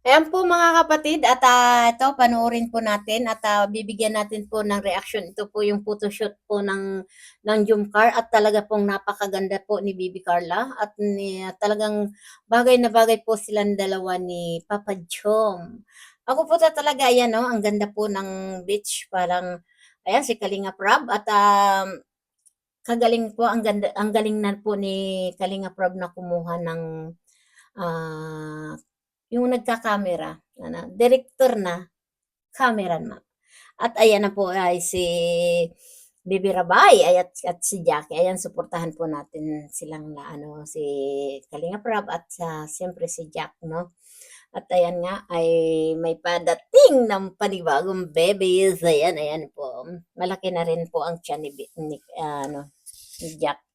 Ayan po mga kapatid at ah, ito panoorin po natin at ah, bibigyan natin po ng reaction. Ito po yung photoshoot po ng ng Jumcar at talaga pong napakaganda po ni Bibi Carla at ni, talagang bagay na bagay po silang dalawa ni Papa Jom. Ako po ta- talaga ayan no, ang ganda po ng beach parang ayan si Kalinga Prab at um, kagaling po ang ganda ang galing na po ni Kalinga Prab na kumuha ng ah yung nagka-camera, ano, director na, cameraman. At ayan na po ay si Bibi Rabay ay at, at si Jackie. Ayan, suportahan po natin silang na ano, si Kalinga Prab at sa siyempre si Jack, no? At ayan nga, ay may padating ng panibagong babies. Ayan, ayan po. Malaki na rin po ang tiyan ni, ni, ano, ni Jack.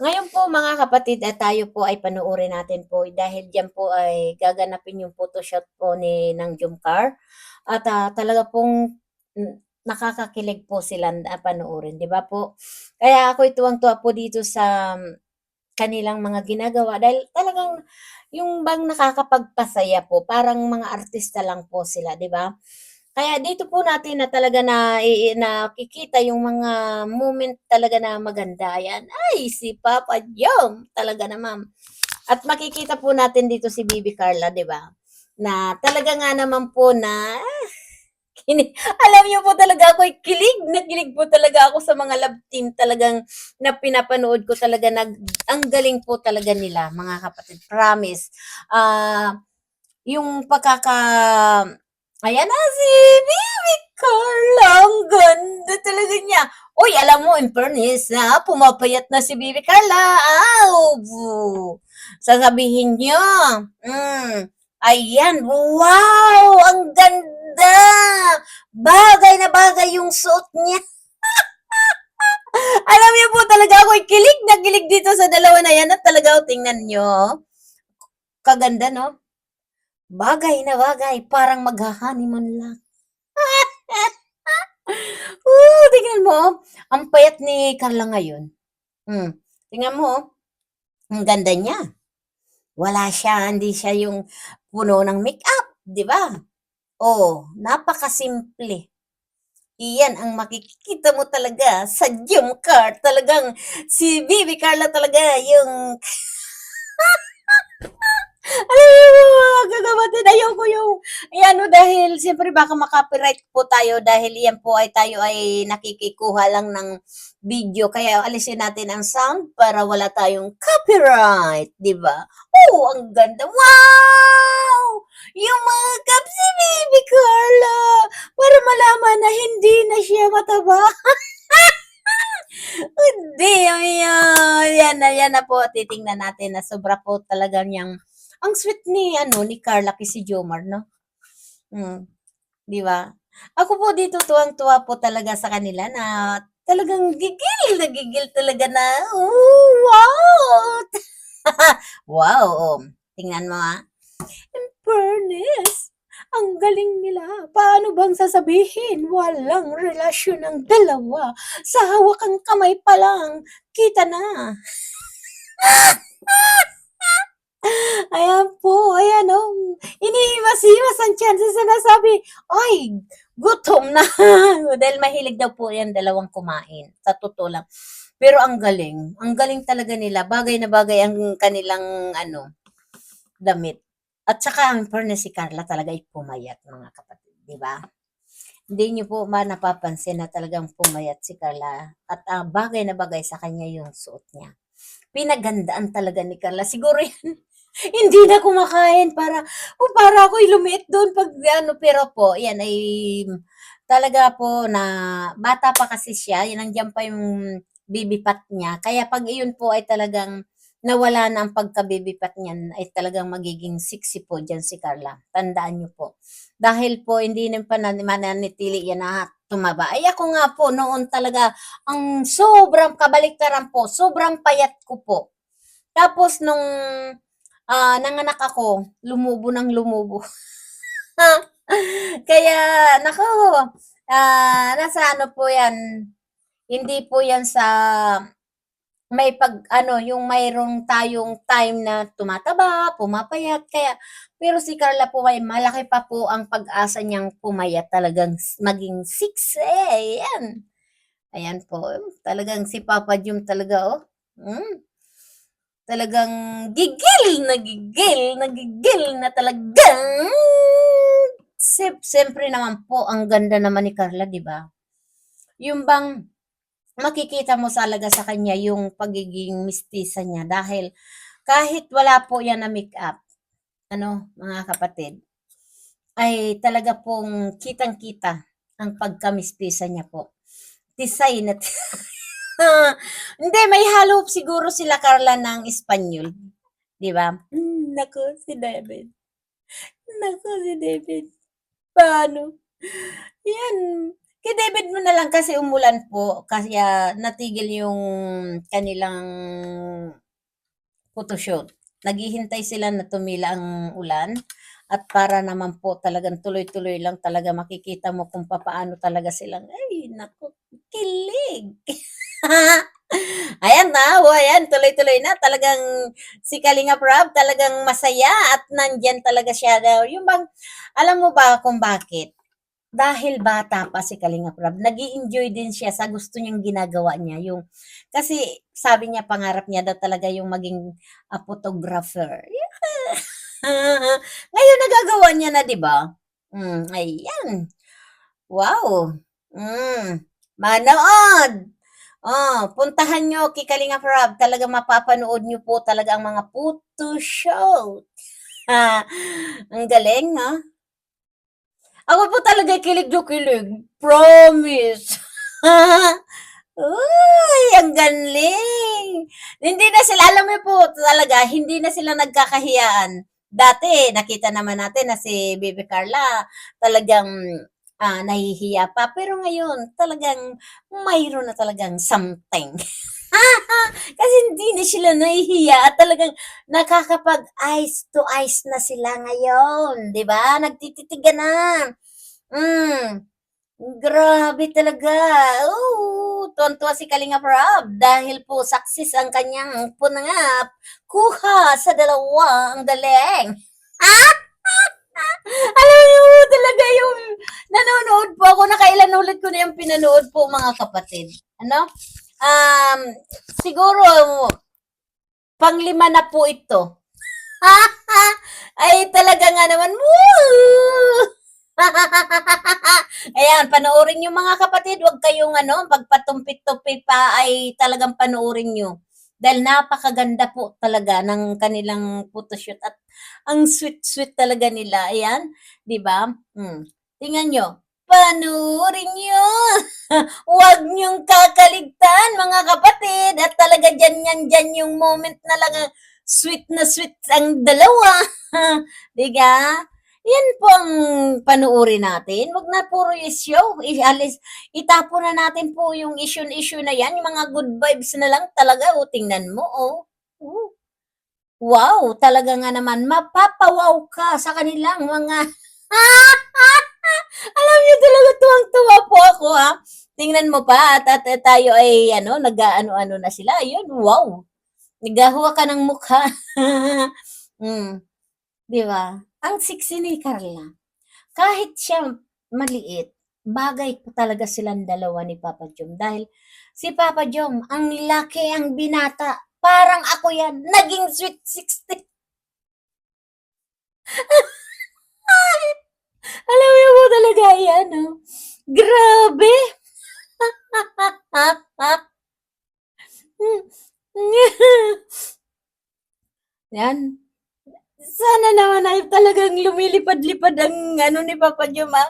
Ngayon po mga kapatid, eh, tayo po ay panuorin natin po dahil diyan po ay gaganapin yung photoshoot po ni ng Jumcar at ah, talaga pong mm, nakakakilig po sila na panoorin, di ba po? Kaya ako tuwang-tuwa po dito sa mm, kanilang mga ginagawa dahil talagang yung bang nakakapagpasaya po, parang mga artista lang po sila, di ba? Kaya dito po natin na talaga na nakikita yung mga moment talaga na maganda, yan. Ay, si Papa Jom, talaga naman. At makikita po natin dito si Bibi Carla, 'di ba? Na talaga nga naman po na ah, kini alam niyo po talaga ako kilig na kilig po talaga ako sa mga love team talagang na pinapanood ko talaga nag ang galing po talaga nila mga kapatid promise ah yung pagkaka ayan na si Bibi Carla ang ganda talaga niya Uy, alam mo, in fairness, na pumapayat na si Bibi Carla. Bu. Sasabihin niyo. Mm, ayan, wow, ang ganda. Bagay na bagay yung suot niya. Alam niyo po talaga ako kilig na kilig dito sa dalawa na yan at talaga tingnan niyo. Kaganda, no? Bagay na bagay, parang maghahaniman lang. Oo, tingnan mo. oh. Ang payat ni Carla ngayon. Hmm. Tingnan mo. oh. Ang ganda niya. Wala siya, hindi siya yung puno ng makeup, di ba? Oh, napakasimple. Iyan ang makikita mo talaga sa Jim Car. Talagang si Bibi Carla talaga yung alam mo mga kagawatid, ayoko yung Ayan, no, dahil siyempre baka makopyright po tayo dahil yan po ay tayo ay nakikikuha lang ng video. Kaya alisin natin ang sound para wala tayong copyright, di ba? Oh, ang ganda. Wow! Yung mga cups si Baby Carla para malaman na hindi na siya mataba. Hindi, yan na, yan na po. Titingnan natin na sobra po talaga niyang, ang sweet ni, ano, ni Carla kay si Jomar, no? Hmm. 'Di ba? Ako po dito tuwang-tuwa po talaga sa kanila na talagang gigil na gigil talaga na, "Oh, wow!" Wow, tingnan mo, ah. In ang galing nila. Paano bang sasabihin walang relasyon ang dalawa, sa hawakang kamay pa lang kita na. Ayan po, ayan oh, inihimas-himas ang chances na nasabi, "Ay, gutom na." Dahil mahilig daw po yan dalawang kumain, sa totoo lang. Pero ang galing, ang galing talaga nila. Bagay na bagay ang kanilang ano, damit. At saka ang fairness si Carla talaga ay pumayat mga kapatid, di ba? Hindi niyo po ba napapansin na talagang pumayat si Carla at ah, bagay na bagay sa kanya yung suot niya. Pinagandaan talaga ni Carla. Siguro yan, hindi na kumakain para, o para ako'y lumiit doon pag ano, pero po, yan ay talaga po na bata pa kasi siya, yan nandiyan pa yung bibipat niya. Kaya pag iyon po ay talagang nawala na ang pagkabibipat niyan, ay talagang magiging sexy po dyan si Carla. Tandaan niyo po. Dahil po hindi na pa nan- mananitili yan na tumaba. Ay ako nga po noon talaga ang sobrang kabaliktaran po, sobrang payat ko po. Tapos nung ah, nanganak ako, lumubo ng lumubo. Kaya, nako, ah, nasa ano po yan, hindi po yan sa may pag ano, yung mayroong tayong time na tumataba, pumapayat. Kaya Pero si Carla po ay malaki pa po ang pag-asa niyang pumayat talagang maging 6 eh. Ayan. Ayan po. Talagang si Papa Jum talaga oh. Mm. Talagang gigil na gigil na gigil na talagang Siyem- Siyempre naman po, ang ganda naman ni Carla, di ba? Yung bang makikita mo talaga sa kanya yung pagiging mistisa niya dahil kahit wala po yan na make-up, ano, mga kapatid, ay talaga pong kitang-kita ang pagkamistisa niya po. Tisay na Hindi, may halo siguro sila Carla ng Espanyol. Di ba? Mm, nako, si David. Nako, si David. Paano? Yan. Kay David mo na lang kasi umulan po. Kaya natigil yung kanilang photoshoot. Naghihintay sila na tumila ang ulan. At para naman po talagang tuloy-tuloy lang talaga makikita mo kung papaano talaga silang, ay, naku, kilig. ayan na, oh, ayan, tuloy-tuloy na. Talagang si Kalinga Prab talagang masaya at nandyan talaga siya. Yung bang, alam mo ba kung bakit? Dahil bata pa si Kalinga Prab, nag enjoy din siya sa gusto niyang ginagawa niya. Yung, kasi sabi niya, pangarap niya daw talaga yung maging ah, photographer. Ngayon nagagawa niya na, di ba? Mm, ayan. Wow. Mm, manood. Oh, puntahan nyo kay Kalinga Prab. Talaga mapapanood nyo po talaga ang mga photo shoot. ang galing, no? Ako po talaga kilig do kilig. Promise. Uy, ang galing. Hindi na sila, alam mo po talaga, hindi na sila nagkakahiyaan. Dati, nakita naman natin na si Baby Carla talagang ah, nahihiya pa. Pero ngayon, talagang mayroon na talagang something. Kasi hindi na sila nahihiya at talagang nakakapag eyes to eyes na sila ngayon. ba Nagtititigan na. Mm. Grabe talaga. Oo, tuwan-tuwa si Kalinga Prab dahil po success ang kanyang punangap. Kuha sa dalawa ang galing. Alam niyo talaga yung nanonood po ako, nakailan ulit ko na yung pinanood po mga kapatid. Ano? Um, siguro, panglima na po ito. Ay, talaga nga naman, woo! Ayan, panoorin nyo mga kapatid. Huwag kayong ano, pagpatumpit-tumpit pa ay talagang panoorin nyo. Dahil napakaganda po talaga ng kanilang photoshoot at ang sweet-sweet talaga nila. Ayan, di ba? Hmm. Tingnan nyo. Panoorin nyo. Huwag nyong kakaligtan mga kapatid. At talaga dyan yan dyan yung moment na lang ah, sweet na sweet ang dalawa. di ba? Yan po ang panuuri natin. Wag na puro issue. Ialis, itapo na natin po yung issue-issue na yan. Yung mga good vibes na lang talaga. O, tingnan mo, oh. Oh. Wow, talaga nga naman, mapapawaw ka sa kanilang mga... Alam niyo talaga, tuwang-tuwa po ako, ha? Tingnan mo pa, at, at, at tayo ay, ano, nag-ano-ano na sila. Ayun, wow. Nagahuwa ka ng mukha. mm. Di ba? Ang sexy ni Carla. Kahit siya maliit, bagay po talaga silang dalawa ni Papa Jom. Dahil si Papa Jom, ang laki ang binata. Parang ako yan. Naging sweet 60. Ay, alam mo po talaga yan, no? Grabe! yan. Sana naman ay talagang lumilipad-lipad ang ano ni Papa Jom, ah.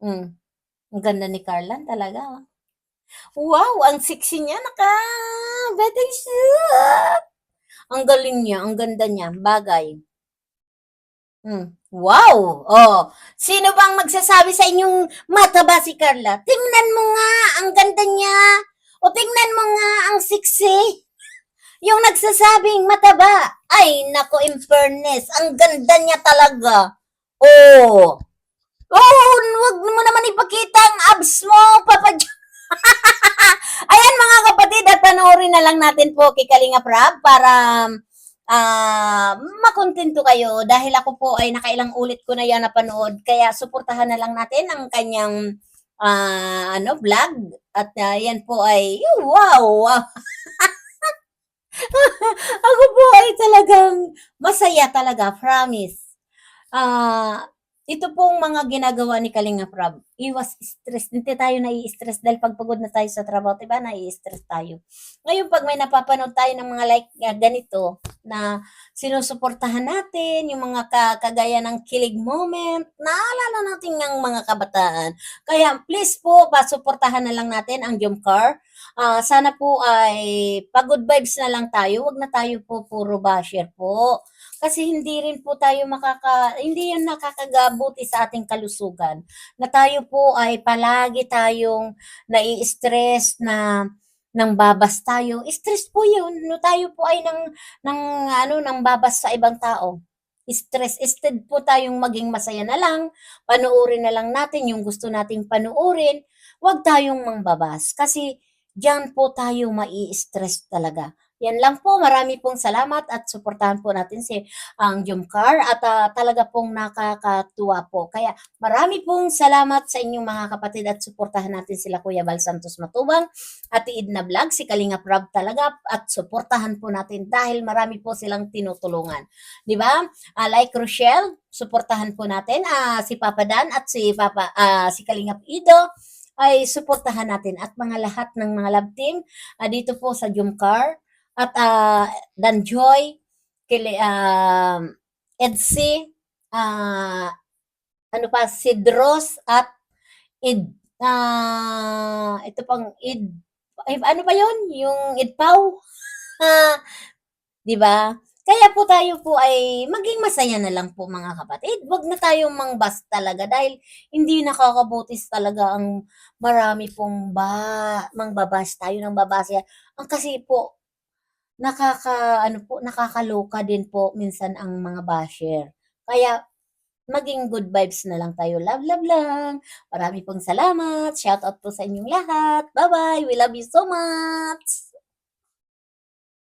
Mm. Ang ganda ni Carlan talaga. Wow, ang sexy niya. Naka, bathing suit. Ang galing niya, ang ganda niya. Bagay. Mm. Wow! Oh, sino bang magsasabi sa inyong mataba si Carla? Tingnan mo nga, ang ganda niya. O tingnan mo nga, ang sexy. Yung nagsasabing mataba. Ay, nako, in ang ganda niya talaga. Oh. Oh, wag mo naman ipakita ang abs mo, Papa Ayan mga kapatid, at panoorin na lang natin po kay Kalinga Prab para ah, makontento kayo dahil ako po ay nakailang ulit ko na yan napanood kaya suportahan na lang natin ang kanyang ah, ano vlog at ah, yan po ay wow! Ako po ay talagang masaya talaga, promise. Ah, ito pong mga ginagawa ni Kalinga Prab, iwas stress. Hindi tayo nai-stress dahil pag pagod na tayo sa trabaho, 'di ba? Nai-stress tayo. Ngayon pag may napapanood tayo ng mga like ah, ganito na sinusuportahan natin, yung mga ka- kagaya ng kilig moment, naalala natin ng mga kabataan. Kaya please po, pasuportahan na lang natin ang Jumcar. Ah, sana po ay pagod vibes na lang tayo, wag na tayo po puro basher po. Kasi hindi rin po tayo makaka hindi 'yan nakakagabuti sa ating kalusugan. Na tayo po ay palagi tayong nai-stress na nangbabas tayo. Stress po 'yun, no tayo po ay ng ng ano, nangbabas sa ibang tao. Stress. Instead po tayong maging masaya na lang, panoorin na lang natin yung gusto nating panoorin, 'wag tayong mangbabas kasi diyan po tayo mai-stress talaga. Yan lang po, marami pong salamat at suportahan po natin si ang Jumcar at ah, talaga pong nakakatuwa po. Kaya marami pong salamat sa inyong mga kapatid at suportahan natin sila Kuya Bal Santos Matubang, Ate Idna Vlog, si Kalinga Prab talaga at suportahan po natin dahil marami po silang tinutulungan. Di ba? Ah, like Rochelle, suportahan po natin ah, si Papa Dan at si Papa ah, si Kalingap Ido ay suportahan natin at mga lahat ng mga love team ah, dito po sa Jumcar at ah, Danjoy, kili, um, Edsi, ah, ano pa, Sidros at Id, ah, ito pang Id, ay, ano ba yon Yung Idpaw? Ah, di ba? Kaya po tayo po ay maging masaya na lang po mga kapatid. Huwag na tayong mangbas talaga dahil hindi nakakabutis talaga ang marami pong ba mangbabas tayo ng babasa. Ang kasi po nakaka ano po nakakaloka din po minsan ang mga basher. Kaya maging good vibes na lang tayo. Love, love lang. Marami pong salamat. Shout out po sa inyong lahat. Bye-bye. We love you so much.